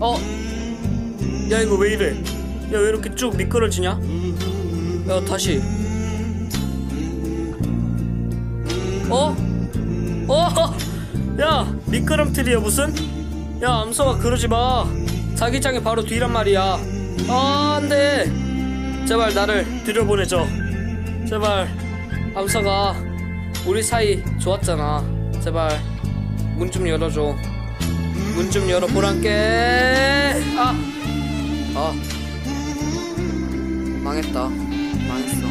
어? 야 이거 왜 이래? 야 왜 이렇게 쭉 미끄러지냐? 야 다시 어? 어? 야 미끄럼틀이야 무슨? 야 암소가 그러지 마 자기장이 바로 뒤란 말이야 아 안돼 제발 나를 들여보내줘 제발 암소가 우리 사이 좋았잖아. 제발 문 좀 열어줘. 문 좀 열어보란께. 아! 아. 망했다. 망했어